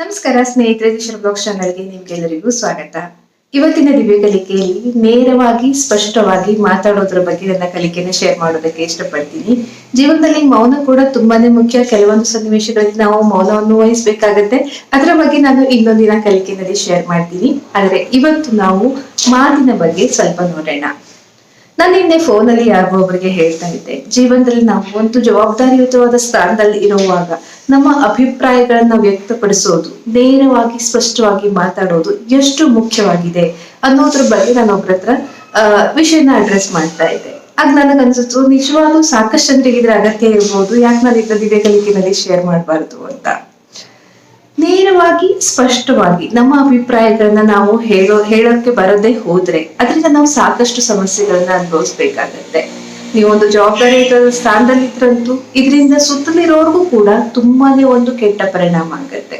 ನಮಸ್ಕಾರ ಸ್ನೇಹಿತರೆ ದಿಶಾ ಬ್ಲಾಗ್ ಚಾನಲ್ಗೆ ನಿಮ್ಗೆಲ್ಲರಿಗೂ ಸ್ವಾಗತ. ಇವತ್ತಿನ ದಿವ್ಯ ಕಲಿಕೆಯಲ್ಲಿ ನೇರವಾಗಿ, ಸ್ಪಷ್ಟವಾಗಿ ಮಾತಾಡೋದ್ರ ಬಗ್ಗೆ ನನ್ನ ಕಲಿಕೆನ ಶೇರ್ ಮಾಡೋದಕ್ಕೆ ಇಷ್ಟಪಡ್ತೀನಿ. ಜೀವನದಲ್ಲಿ ಮೌನ ಕೂಡ ತುಂಬಾನೇ ಮುಖ್ಯ. ಕೆಲವೊಂದು ಸನ್ನಿವೇಶಗಳಲ್ಲಿ ನಾವು ಮೌನವನ್ನು ವಹಿಸ್ಬೇಕಾಗತ್ತೆ ಅದರ ಬಗ್ಗೆ ನಾನು ಇನ್ನೊಂದಿನ ಕಲಿಕೆನಲ್ಲಿ ಶೇರ್ ಮಾಡ್ತೀನಿ. ಆದ್ರೆ ಇವತ್ತು ನಾವು ಮಾತಿನ ಬಗ್ಗೆ ಸ್ವಲ್ಪ ನೋಡೋಣ. ನಾನು ನಿನ್ನೆ ಫೋನಲ್ಲಿ ಯಾರಿಗೋ ಒಬ್ಬರಿಗೆ ಹೇಳ್ತಾ ಇದ್ದೆ. ಜೀವನದಲ್ಲಿ ನಾವು ಒಂದು ಜವಾಬ್ದಾರಿಯುತವಾದ ಸ್ಥಾನದಲ್ಲಿ ಇರುವಾಗ ನಮ್ಮ ಅಭಿಪ್ರಾಯಗಳನ್ನ ವ್ಯಕ್ತಪಡಿಸೋದು, ನೇರವಾಗಿ, ಸ್ಪಷ್ಟವಾಗಿ ಮಾತಾಡೋದು ಎಷ್ಟು ಮುಖ್ಯವಾಗಿದೆ ಅನ್ನೋದ್ರ ಬಗ್ಗೆ ನಾನು ಒಬ್ಬರ ಹತ್ರ ವಿಷಯನ ಅಡ್ರೆಸ್ ಮಾಡ್ತಾ ಇದ್ದೆ. ಆಗ ನನಗನ್ಸುತ್ತು, ನಿಜವಾಗ್ಲೂ ಸಾಕಷ್ಟು ಜನರಿಗೆ ಇದ್ರ ಅಗತ್ಯ ಇರ್ಬೋದು. ಯಾಕೆ ನಾನು ಇದ್ರ ದಿವ್ಯ ಕಲಿಕೆನಲ್ಲಿ ಶೇರ್ ಮಾಡಬಾರ್ದು ಅಂತ. ನೇರವಾಗಿ ಸ್ಪಷ್ಟವಾಗಿ ನಮ್ಮ ಅಭಿಪ್ರಾಯಗಳನ್ನ ನಾವು ಹೇಳೋ ಹೇಳೋಕೆ ಬರದೇ ಹೋದ್ರೆ ಅದರಿಂದ ನಾವು ಸಾಕಷ್ಟು ಸಮಸ್ಯೆಗಳನ್ನ ಅನುಭವಿಸ್ಬೇಕಾಗತ್ತೆ. ನೀವು ಒಂದು ಸ್ಥಾನದಲ್ಲಿ ಇದ್ರಂತೂ ಇದರಿಂದ ಸುತ್ತಲಿರೋರ್ಗೂ ಕೂಡ ತುಂಬಾನೇ ಒಂದು ಕೆಟ್ಟ ಪರಿಣಾಮ ಆಗತ್ತೆ.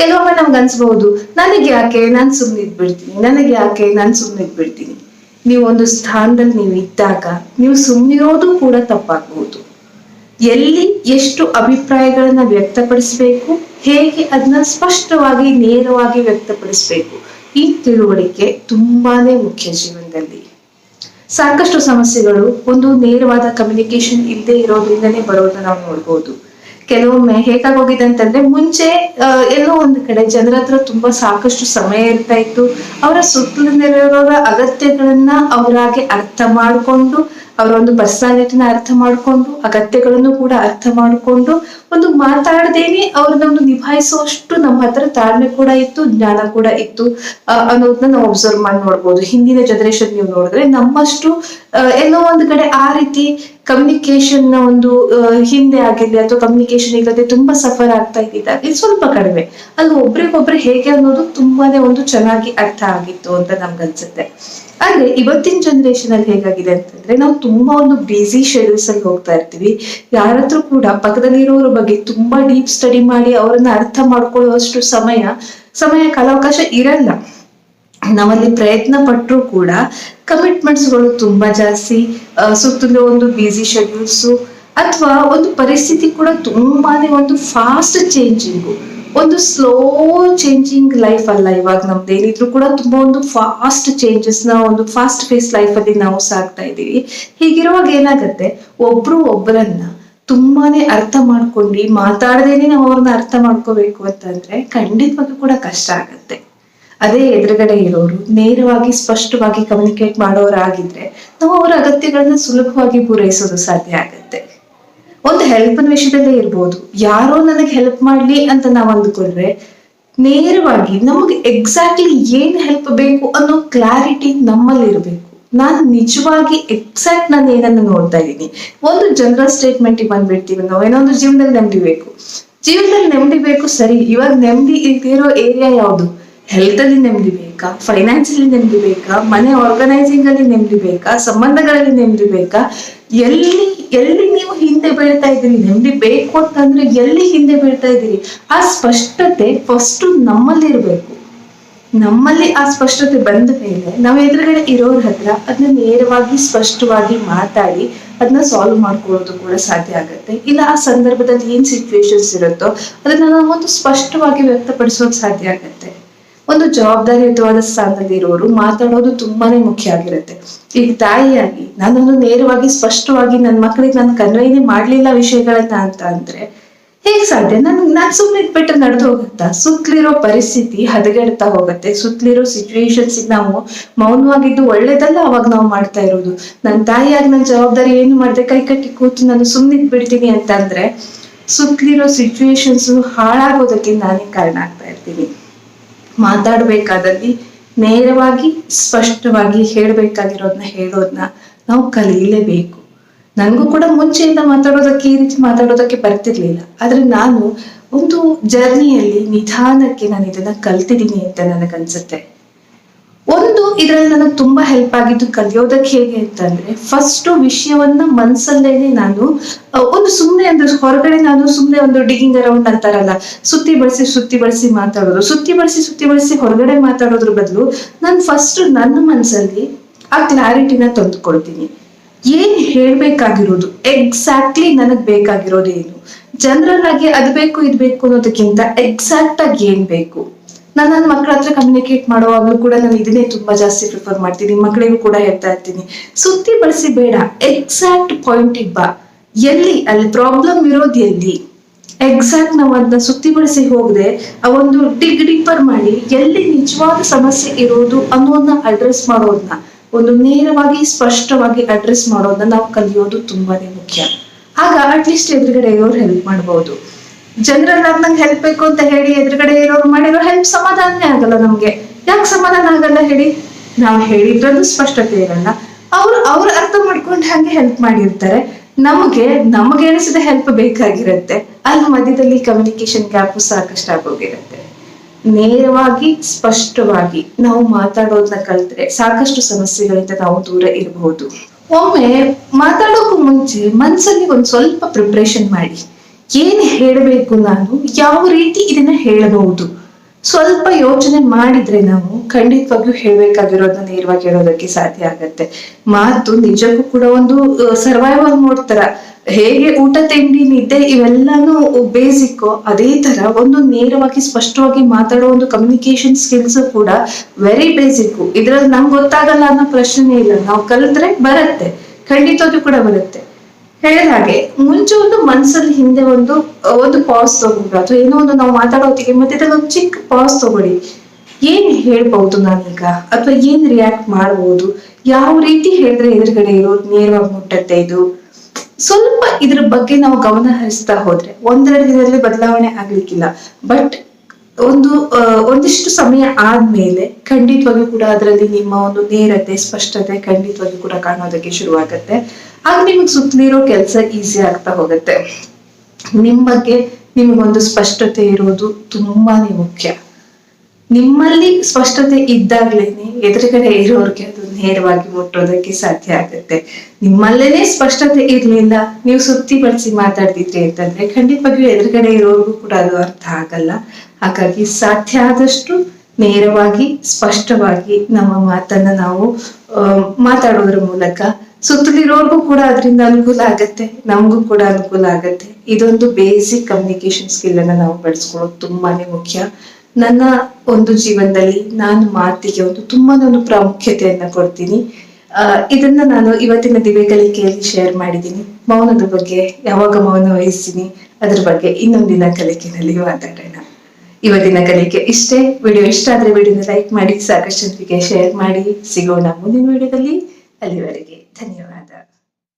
ಕೆಲವೊಮ್ಮೆ ನಮ್ಗೆ ಅನ್ಸ್ಬಹುದು, ನನಗೆ ಯಾಕೆ ನಾನ್ ಸುಮ್ಮನೆ ಇದ್ಬಿಡ್ತೀನಿ, ನನಗೆ ಯಾಕೆ ನಾನ್ ಸುಮ್ಮನೆ ಇದ್ಬಿಡ್ತೀನಿ. ನೀವು ಒಂದು ಸ್ಥಾನದಲ್ಲಿ ನೀವು ಇದ್ದಾಗ ನೀವು ಸುಮ್ಮನಿರೋದು ಕೂಡ ತಪ್ಪಾಗಬಹುದು. ಎಲ್ಲಿ ಎಷ್ಟು ಅಭಿಪ್ರಾಯಗಳನ್ನ ವ್ಯಕ್ತಪಡಿಸಬೇಕು? ಹೇಗೆ ಅದನ್ನ ಸ್ಪಷ್ಟವಾಗಿ, ನೇರವಾಗಿ ವ್ಯಕ್ತಪಡಿಸಬೇಕು? ಈ ತಿಳುವಳಿಕೆ ತುಂಬಾನೇ ಮುಖ್ಯ ಜೀವನದಲ್ಲಿ. ಸಾಕಷ್ಟು ಸಮಸ್ಯೆಗಳು ಒಂದು ನೇರವಾದ ಕಮ್ಯುನಿಕೇಶನ್ ಇಲ್ಲದೆ ಇರೋದ್ರಿಂದನೇ ಬರೋದನ್ನ ನಾವು ನೋಡ್ಬೋದು. ಕೆಲವೊಮ್ಮೆ ಹೇಗಾಗೋಗಿದೆ ಅಂತಂದ್ರೆ ಮುಂಚೆ ಎಲ್ಲೋ ಒಂದು ಕಡೆ ಜನರ ಹತ್ರ ತುಂಬಾ ಸಾಕಷ್ಟು ಸಮಯ ಇರ್ತಾ ಇತ್ತು. ಅವರ ಸುತ್ತಲಿನವರ ಅಗತ್ಯಗಳನ್ನ ಅವರಾಗೆ ಅರ್ಥ ಮಾಡಿಕೊಂಡು ಅವರ ಒಂದು ಪರ್ಸನಾಲಿಟಿನ ಅರ್ಥ ಮಾಡಿಕೊಂಡು ಅಗತ್ಯಗಳನ್ನು ಕೂಡ ಅರ್ಥ ಮಾಡಿಕೊಂಡು ಒಂದು ಮಾತಾಡದೇನೆ ಅವ್ರನ್ನ ಒಂದು ನಿಭಾಯಿಸುವಷ್ಟು ನಮ್ಮ ಹತ್ರ ತಾಳ್ಮೆ ಕೂಡ ಇತ್ತು, ಜ್ಞಾನ ಕೂಡ ಇತ್ತು ಅನ್ನೋದನ್ನ ನಾವು ಒಬ್ಸರ್ವ್ ಮಾಡಿ ನೋಡ್ಬೋದು. ಹಿಂದಿನ ಜನರೇಷನ್ ನೀವು ನೋಡಿದ್ರೆ ನಮ್ಮಷ್ಟು ಎಲ್ಲೋ ಒಂದು ಕಡೆ ಆ ರೀತಿ ಕಮ್ಯುನಿಕೇಶನ್ನ ಒಂದು ಹಿಂದೆ ಆಗಿದೆ ಅಥವಾ ಕಮ್ಯುನಿಕೇಶನ್ ಇಲ್ಲದೆ ತುಂಬಾ ಸಫರ್ ಆಗ್ತಾ ಇದ್ದಿದ್ದಾಗ ಇದು ಸ್ವಲ್ಪ ಕಡಿಮೆ. ಅಲ್ಲಿ ಒಬ್ರಿಗೊಬ್ರು ಹೇಗೆ ಅನ್ನೋದು ತುಂಬಾನೇ ಒಂದು ಚೆನ್ನಾಗಿ ಅರ್ಥ ಆಗಿತ್ತು ಅಂತ ನಮ್ಗನ್ಸುತ್ತೆ. ಆದ್ರೆ ಇವತ್ತಿನ ಜನರೇಷನ್ ಅಲ್ಲಿ ಹೇಗಾಗಿದೆ ಅಂತಂದ್ರೆ ನಾವು ತುಂಬಾ ಒಂದು ಬಿಸಿ ಶೆಡ್ಯೂಲ್ಸ್ ಅಲ್ಲಿ ಹೋಗ್ತಾ ಇರ್ತೀವಿ. ಯಾರತ್ರ ಕೂಡ ಪಕ್ಕದಲ್ಲಿರೋರ ಬಗ್ಗೆ ತುಂಬಾ ಡೀಪ್ ಸ್ಟಡಿ ಮಾಡಿ ಅವರನ್ನ ಅರ್ಥ ಮಾಡ್ಕೊಳ್ಳುವಷ್ಟು ಸಮಯ ಸಮಯ ಕಾಲಾವಕಾಶ ಇರಲ್ಲ. ನಾವಲ್ಲಿ ಪ್ರಯತ್ನ ಪಟ್ಟರು ಕೂಡ ಕಮಿಟ್ಮೆಂಟ್ಸ್ಗಳು ತುಂಬಾ ಜಾಸ್ತಿ ಸುತ್ತಲೂ ಒಂದು ಬ್ಯುಸಿ ಶೆಡ್ಯೂಲ್ಸು ಅಥವಾ ಒಂದು ಪರಿಸ್ಥಿತಿ ಕೂಡ ತುಂಬಾನೇ ಒಂದು ಫಾಸ್ಟ್ ಚೇಂಜಿಂಗು ಒಂದು ಸ್ಲೋ ಚೇಂಜಿಂಗ್ ಲೈಫ್ ಅಲ್ಲ ಇವಾಗ ನಮ್ದು ಏನಿದ್ರು ಕೂಡ ತುಂಬಾ ಒಂದು ಫಾಸ್ಟ್ ಚೇಂಜಸ್ನ ಒಂದು ಫಾಸ್ಟ್ ಫೇಸ್ ಲೈಫ್ ಅಲ್ಲಿ ನಾವು ಸಾಕ್ತಾ ಇದ್ದೀವಿ. ಹೀಗಿರುವಾಗ ಏನಾಗತ್ತೆ? ಒಬ್ರು ಒಬ್ಬರನ್ನ ತುಂಬಾನೇ ಅರ್ಥ ಮಾಡ್ಕೊಂಡು ಮಾತಾಡದೇನೆ ನಾವು ಅವ್ರನ್ನ ಅರ್ಥ ಮಾಡ್ಕೋಬೇಕು ಅಂತಂದ್ರೆ ಖಂಡಿತವಾಗ್ಲೂ ಕೂಡ ಕಷ್ಟ ಆಗತ್ತೆ. ಅದೇ ಎದುರುಗಡೆ ಇರೋರು ನೇರವಾಗಿ ಸ್ಪಷ್ಟವಾಗಿ ಕಮ್ಯುನಿಕೇಟ್ ಮಾಡೋರಾಗಿದ್ರೆ ನಾವು ಅವರ ಅಗತ್ಯಗಳನ್ನ ಸುಲಭವಾಗಿ ಪೂರೈಸೋದು ಸಾಧ್ಯ ಆಗತ್ತೆ. ಒಂದು ಹೆಲ್ಪ್ ವಿಷಯದಲ್ಲೇ ಇರ್ಬೋದು. ಯಾರೋ ನನಗೆ ಹೆಲ್ಪ್ ಮಾಡ್ಲಿ ಅಂತ ನಾವ್ ಅಂದ್ಕೊಂಡ್ರೆ ನೇರವಾಗಿ ನಮಗೆ ಎಕ್ಸಾಕ್ಟ್ಲಿ ಏನ್ ಹೆಲ್ಪ್ ಬೇಕು ಅನ್ನೋ ಕ್ಲಾರಿಟಿ ನಮ್ಮಲ್ಲಿ ಇರಬೇಕು. ನಾನು ನಿಜವಾಗಿ ಎಕ್ಸಾಕ್ಟ್ ನಾನು ಏನನ್ನ ನೋಡ್ತಾ ಇದ್ದೀನಿ. ಒಂದು ಜನರಲ್ ಸ್ಟೇಟ್ಮೆಂಟ್ ಬಂದ್ಬಿಡ್ತೀವಿ ನಾವು. ಏನೋ ಒಂದು ಜೀವನದಲ್ಲಿ ನೆಮ್ಮದಿ ಬೇಕು. ಜೀವನದಲ್ಲಿ ನೆಮ್ಮದಿ ಬೇಕು ಸರಿ. ಇವಾಗ ನೆಮ್ಮದಿ ಇಲ್ದಿರೋ ಏರಿಯಾ ಯಾವುದು? ಹೆಲ್ತ್ ಅಲ್ಲಿ ನೆಮ್ಮದಿ ಬೇಕಾ. ಫೈನಾನ್ಸಿಯಲಿ ನೆಮ್ಮದಿ ಬೇಕಾ? ಮನೆ ಆರ್ಗನೈಸಿಂಗ್ ಅಲ್ಲಿ ನೆಮ್ಮದಿ ಬೇಕಾ? ಸಂಬಂಧಗಳಲ್ಲಿ ನೆಮ್ಮದಿ ಬೇಕಾ? ಎಲ್ಲಿ ಎಲ್ಲಿ ನೀವು ಹಿಂದೆ ಬೀಳ್ತಾ ಇದ್ದೀರಿ? ನೆಮ್ಮದಿ ಬೇಕು ಅಂತಂದ್ರೆ ಎಲ್ಲಿ ಹಿಂದೆ ಬೀಳ್ತಾ ಇದ್ದೀರಿ? ಆ ಸ್ಪಷ್ಟತೆ ಫಸ್ಟ್ ನಮ್ಮಲ್ಲಿ ಇರಬೇಕು. ನಮ್ಮಲ್ಲಿ ಆ ಸ್ಪಷ್ಟತೆ ಬಂದ ಮೇಲೆ ನಾವು ಎದುರುಗಡೆ ಇರೋರ ಹತ್ರ ಅದನ್ನ ನೇರವಾಗಿ, ಸ್ಪಷ್ಟವಾಗಿ ಮಾತಾಡಿ ಅದನ್ನ ಸಾಲ್ವ್ ಮಾಡ್ಕೊಳ್ಳೋದು ಕೂಡ ಸಾಧ್ಯ ಆಗುತ್ತೆ. ಇಲ್ಲ ಆ ಸಂದರ್ಭದಲ್ಲಿ ಏನ್ ಸಿಚುವೇಶನ್ಸ್ ಇರುತ್ತೋ ಅದನ್ನ ನಾವು ಒಂದು ಸ್ಪಷ್ಟವಾಗಿ ವ್ಯಕ್ತಪಡಿಸೋದು ಸಾಧ್ಯ ಆಗುತ್ತೆ. ಒಂದು ಜವಾಬ್ದಾರಿಯುತವಾದ ಸ್ಥಾನದಲ್ಲಿ ಇರೋರು ಮಾತಾಡೋದು ತುಂಬಾನೇ ಮುಖ್ಯ ಆಗಿರುತ್ತೆ. ಈಗ ತಾಯಿಯಾಗಿ ನಾನೊಂದು ನೇರವಾಗಿ ಸ್ಪಷ್ಟವಾಗಿ ನನ್ನ ಮಕ್ಕಳಿಗೆ ನಾನು ಕನ್ವೈನೇ ಮಾಡ್ಲಿಲ್ಲ ವಿಷಯಗಳನ್ನ ಅಂತ ಅಂದ್ರೆ ಹೇಗ್ ಸಾಧ್ಯ? ನನ್ ನಾನ್ ಸುಮ್ಮನೆ ಇಟ್ಬಿಟ್ರೆ ನಡೆದು ಹೋಗುತ್ತಾ? ಸುತ್ತಲಿರೋ ಪರಿಸ್ಥಿತಿ ಹದಗೆಡ್ತಾ ಹೋಗುತ್ತೆ. ಸುತ್ತಲಿರೋ ಸಿಚುವೇಶನ್ಸ್ ನಾವು ಮೌನವಾಗಿದ್ದು ಒಳ್ಳೇದಲ್ಲ ಅವಾಗ ನಾವು ಮಾಡ್ತಾ ಇರೋದು. ನನ್ನ ತಾಯಿಯಾಗಿ ನನ್ನ ಜವಾಬ್ದಾರಿ ಏನು ಮಾಡ್ದೆ? ಕೈ ಕಟ್ಟಿ ಕೂತು ನಾನು ಸುಮ್ಮನೆ ಬಿಡ್ತೀನಿ ಅಂತಂದ್ರೆ ಸುತ್ತಲಿರೋ ಸಿಚುವೇಶನ್ಸ್ ಹಾಳಾಗೋದಕ್ಕೆ ನಾನೇ ಕಾರಣ ಆಗ್ತಾ ಇರ್ತೀನಿ. ಮಾತಾಡ್ಬೇಕಾದಲ್ಲಿ ನೇರವಾಗಿ, ಸ್ಪಷ್ಟವಾಗಿ ಹೇಳ್ಬೇಕಾಗಿರೋದನ್ನ ಹೇಳೋದನ್ನ ನಾವು ಕಲಿಯಲೇಬೇಕು. ನನಗೂ ಕೂಡ ಮುಂಚೆಯಿಂದ ಮಾತಾಡೋದಕ್ಕೆ ಈ ರೀತಿ ಮಾತಾಡೋದಕ್ಕೆ ಬರ್ತಿರ್ಲಿಲ್ಲ. ಆದ್ರೆ ನಾನು ಒಂದು ಜರ್ನಿಯಲ್ಲಿ ನಿಧಾನಕ್ಕೆ ನಾನು ಇದನ್ನ ಕಲ್ತಿದ್ದೀನಿ ಅಂತ ನನಗನ್ಸುತ್ತೆ. ಇದ್ರಲ್ಲಿ ನನಗೆ ತುಂಬಾ ಹೆಲ್ಪ್ ಆಗಿದ್ದು ಕಲಿಯೋದಕ್ಕೆ ಹೇಗೆ ಅಂತಂದ್ರೆ ಫಸ್ಟ್ ವಿಷಯವನ್ನ ಮನ್ಸಲ್ಲೇನೆ ನಾನು ಒಂದು ಸುಮ್ಮನೆ ಅಂದ್ರೆ ಹೊರಗಡೆ ನಾನು ಸುಮ್ಮನೆ ಒಂದು ಡಿಗಿಂಗ್ ಅರೌಂಡ್ ಅಂತಾರಲ್ಲ, ಸುತ್ತಿ ಬಳಸಿ ಸುತ್ತಿ ಬಳಸಿ ಮಾತಾಡೋದು, ಸುತ್ತಿ ಬಳಸಿ ಸುತ್ತಿ ಬಳಸಿ ಹೊರಗಡೆ ಮಾತಾಡೋದ್ರ ಬದಲು ನಾನು ಫಸ್ಟ್ ನನ್ನ ಮನ್ಸಲ್ಲಿ ಆ ಕ್ಲಾರಿಟಿನ ತಂದುಕೊಳ್ತೀನಿ. ಏನ್ ಹೇಳ್ಬೇಕಾಗಿರೋದು ಎಕ್ಸಾಕ್ಟ್ಲಿ ನನಗ್ ಬೇಕಾಗಿರೋದು ಏನು ಜನರಲ್ ಆಗಿ ಅದ್ ಬೇಕು, ಇದ್ ಬೇಕು ಅನ್ನೋದಕ್ಕಿಂತ ಎಕ್ಸಾಕ್ಟ್ ಆಗಿ ಏನ್ ಬೇಕು? ನಾನು ನನ್ನ ಮಕ್ಕಳ ಹತ್ರ ಕಮ್ಯುನಿಕೇಟ್ ಮಾಡುವಾಗಲೂ ಕೂಡ ನಾನು ಇದನ್ನೇ ತುಂಬಾ ಜಾಸ್ತಿ ಪ್ರಿಫರ್ ಮಾಡ್ತೀನಿ. ಮಕ್ಕಳಿಗೂ ಕೂಡ ಹೇಳ್ತಾ ಇರ್ತೀನಿ. ಸುತ್ತಿ ಬಳಸಿ ಬೇಡ. ಎಕ್ಸಾಕ್ಟ್ ಪಾಯಿಂಟ್ ಬಾ. ಎಲ್ಲಿ? ಅಲ್ಲಿ ಪ್ರಾಬ್ಲಮ್ ಇರೋದು ಎಲ್ಲಿ? ಎಕ್ಸಾಕ್ಟ್ ನಾವು ಅದನ್ನ ಸುತ್ತಿ ಬಳಸಿ ಹೋಗದೆ, ಆ ಒಂದು ಡಿಗ್ ಡಿಪರ್ ಮಾಡಿ ಎಲ್ಲಿ ನಿಜವಾದ ಸಮಸ್ಯೆ ಇರೋದು ಅನ್ನೋದನ್ನ ಅಡ್ರೆಸ್ ಮಾಡೋದನ್ನ ಒಂದು ನೇರವಾಗಿ, ಸ್ಪಷ್ಟವಾಗಿ ಅಡ್ರೆಸ್ ಮಾಡೋದನ್ನ ನಾವು ಕಲಿಯೋದು ತುಂಬಾನೇ ಮುಖ್ಯ. ಆಗ ಅಟ್ಲೀಸ್ಟ್ ಎದುರುಗಡೆ ಅವ್ರು ಹೆಲ್ಪ್ ಮಾಡಬಹುದು ಜನರಲ್ ನಂಗೆ ಹೆಲ್ಪ್ ಬೇಕು ಅಂತ ಹೇಳಿ ಎದುರುಗಡೆ ಇರೋರು ಮಾಡಿರೋ ಹೆಲ್ಪ್ ಸಮಾಧಾನನೇ ಆಗಲ್ಲ ನಮ್ಗೆ. ಯಾಕೆ ಸಮಾಧಾನ ಆಗಲ್ಲ ಹೇಳಿ? ನಾವು ಹೇಳಿದ್ರಲ್ಲೂ ಸ್ಪಷ್ಟತೆ ಇರಲ್ಲ. ಅವ್ರು ಅವ್ರು ಅರ್ಥ ಮಾಡ್ಕೊಂಡು ಹಂಗೆ ಹೆಲ್ಪ್ ಮಾಡಿರ್ತಾರೆ. ನಮಗೆ ನಮಗೆ ಅನಿಸಿದ ಹೆಲ್ಪ್ ಬೇಕಾಗಿರುತ್ತೆ. ಅಲ್ಲಿ ಮಧ್ಯದಲ್ಲಿ ಕಮ್ಯುನಿಕೇಶನ್ ಗ್ಯಾಪ್ ಸಾಕಷ್ಟು ಆಗೋಗಿರುತ್ತೆ ನೇರವಾಗಿ, ಸ್ಪಷ್ಟವಾಗಿ ನಾವು ಮಾತಾಡೋದನ್ನ ಕಲ್ತ್ರೆ ಸಾಕಷ್ಟು ಸಮಸ್ಯೆಗಳಿಂದ ನಾವು ದೂರ ಇರಬಹುದು ಒಮ್ಮೆ ಮಾತಾಡೋಕು ಮುಂಚೆ ಮನಸ್ಸಲ್ಲಿ ಒಂದ್ ಸ್ವಲ್ಪ ಪ್ರಿಪ್ರೇಷನ್ ಮಾಡಿ. ಏನ್ ಹೇಳಬೇಕು ನಾನು? ಯಾವ ರೀತಿ ಇದನ್ನ ಹೇಳಬಹುದು? ಸ್ವಲ್ಪ ಯೋಚನೆ ಮಾಡಿದ್ರೆ ನಾವು ಖಂಡಿತವಾಗ್ಲೂ ಹೇಳ್ಬೇಕಾಗಿರೋದನ್ನ ನೇರವಾಗಿ ಹೇಳೋದಕ್ಕೆ ಸಾಧ್ಯ ಆಗತ್ತೆ. ಮಾತು ನಿಜಕ್ಕೂ ಕೂಡ ಒಂದು ಸರ್ವೈವಲ್ ಮೋಡ್ ತರ. ಹೇಗೆ ಊಟ, ತಿಂಡಿ, ನಿದ್ದೆ ಇವೆಲ್ಲಾನು ಬೇಸಿಕ್ ಅದೇ ತರ ಒಂದು ನೇರವಾಗಿ ಸ್ಪಷ್ಟವಾಗಿ ಮಾತಾಡೋ ಒಂದು ಕಮ್ಯುನಿಕೇಶನ್ ಸ್ಕಿಲ್ಸ್ ಕೂಡ ವೆರಿ ಬೇಸಿಕ್ ಇದ್ರಲ್ಲಿ ನಮ್ಗೆ ಗೊತ್ತಾಗಲ್ಲ ಅನ್ನೋ ಪ್ರಶ್ನೆ ಇಲ್ಲ. ನಾವು ಕಲಿತ್ರೆ ಬರುತ್ತೆ. ಖಂಡಿತವಾಗ್ಲೂ ಕೂಡ ಬರುತ್ತೆ. ಹೇಳಿದ ಹಾಗೆ, ಮುಂಚೆ ಒಂದು ಮನಸ್ಸಲ್ಲಿ ಹಿಂದೆ ಒಂದು ಒಂದು ಪಾಸ್ ಅಥವಾ ಏನೋ ಒಂದು ನಾವು ಮಾತಾಡೋತಿಗೆ ಮತ್ತೆ ಒಂದು ಚಿಕ್ಕ ಪಾಸ್ ತಗೊಳ್ಳಿ. ಏನ್ ಹೇಳ್ಬಹುದು ನಾನೀಗ ಅಥವಾ ಏನ್ ರಿಯಾಕ್ಟ್ ಮಾಡಬಹುದು ಯಾವ ರೀತಿ ಹೇಳಿದ್ರೆ ಎದುರುಗಡೆ ಇರೋದು ನೇರವಾಗಿ ಮುಟ್ಟತ್ತೆ ಇದು? ಸ್ವಲ್ಪ ಇದ್ರ ಬಗ್ಗೆ ನಾವು ಗಮನ ಹರಿಸ್ತಾ ಹೋದ್ರೆ, ಒಂದೆರಡು ದಿನದಲ್ಲಿ ಬದಲಾವಣೆ ಆಗ್ಲಿಕ್ಕಿಲ್ಲ. ಬಟ್ ಒಂದು ಒಂದಿಷ್ಟು ಸಮಯ ಆದ್ಮೇಲೆ ಖಂಡಿತವಾಗಿ ಕೂಡ ಅದರಲ್ಲಿ ನಿಮ್ಮ ಒಂದು ನೇರತೆ, ಸ್ಪಷ್ಟತೆ ಖಂಡಿತವಾಗಿ ಕೂಡ ಕಾಣೋದಕ್ಕೆ ಶುರುವಾಗತ್ತೆ. ಆಗ ನಿಮಗೆ ಸುತ್ತಲಿರೋ ಕೆಲಸ ಈಸಿ ಆಗ್ತಾ ಹೋಗುತ್ತೆ. ನಿಮ್ ಬಗ್ಗೆ ನಿಮಗೊಂದು ಸ್ಪಷ್ಟತೆ ಇರೋದು ತುಂಬಾನೇ ಮುಖ್ಯ. ನಿಮ್ಮಲ್ಲಿ ಸ್ಪಷ್ಟತೆ ಇದ್ದಾಗ್ಲೇನೆ ಎದುರುಗಡೆ ಇರೋರ್ಗೆ ಅದು ನೇರವಾಗಿ ಮುಟ್ಟೋದಕ್ಕೆ ಸಾಧ್ಯ ಆಗುತ್ತೆ. ನಿಮ್ಮಲ್ಲೇನೆ ಸ್ಪಷ್ಟತೆ ಇರ್ಲಿಲ್ಲ, ನೀವು ಸುತ್ತಿ ಬಳಸಿ ಮಾತಾಡ್ತಿದ್ರಿ ಅಂತಂದ್ರೆ ಖಂಡಿತವಾಗಿಯೂ ಎದುರುಗಡೆ ಇರೋರ್ಗೂ ಕೂಡ ಅದು ಅರ್ಥ ಆಗಲ್ಲ. ಹಾಗಾಗಿ ಸಾಧ್ಯ ಆದಷ್ಟು ನೇರವಾಗಿ, ಸ್ಪಷ್ಟವಾಗಿ ನಮ್ಮ ಮಾತನ್ನ ನಾವು ಮಾತಾಡೋದ್ರ ಮೂಲಕ ಸುತ್ತಲಿರೋರ್ಗೂ ಕೂಡ ಅದರಿಂದ ಅನುಕೂಲ ಆಗತ್ತೆ, ನಮಗೂ ಕೂಡ ಅನುಕೂಲ ಆಗತ್ತೆ. ಇದೊಂದು ಬೇಸಿಕ್ ಕಮ್ಯುನಿಕೇಶನ್ ಸ್ಕಿಲ್ ಅನ್ನ ನಾವು ಬೆಳೆಸ್ಕೊಳ್ಳೋದು ತುಂಬಾನೇ ಮುಖ್ಯ. ನನ್ನ ಒಂದು ಜೀವನದಲ್ಲಿ ನಾನು ಮಾತಿಗೆ ಒಂದು ತುಂಬಾನೇ ಒಂದು ಪ್ರಾಮುಖ್ಯತೆಯನ್ನ ಕೊಡ್ತೀನಿ. ಇದನ್ನ ನಾನು ಇವತ್ತಿನ ದಿವ್ಯ ಕಲಿಕೆಯಲ್ಲಿ ಶೇರ್ ಮಾಡಿದ್ದೀನಿ. ಮೌನದ ಬಗ್ಗೆ, ಯಾವಾಗ ಮೌನ ವಹಿಸ್ತೀನಿ, ಅದ್ರ ಬಗ್ಗೆ ಇನ್ನೊಂದಿನ ಕಲಿಕೆನಲ್ಲಿ ಮಾತಾಡೋಣ. ಇವತ್ತಿನ ಕಲಿಕೆ ಇಷ್ಟೇ. ವಿಡಿಯೋ ಇಷ್ಟ ಆದ್ರೆ ವಿಡಿಯೋನ ಲೈಕ್ ಮಾಡಿ, ಸಾಕಷ್ಟು ಶೇರ್ ಮಾಡಿ. ಸಿಗೋಣ ಮುಂದಿನ ವಿಡಿಯೋದಲ್ಲಿ. ಅಲ್ಲಿವರೆಗೆ ಧನ್ಯವಾದ.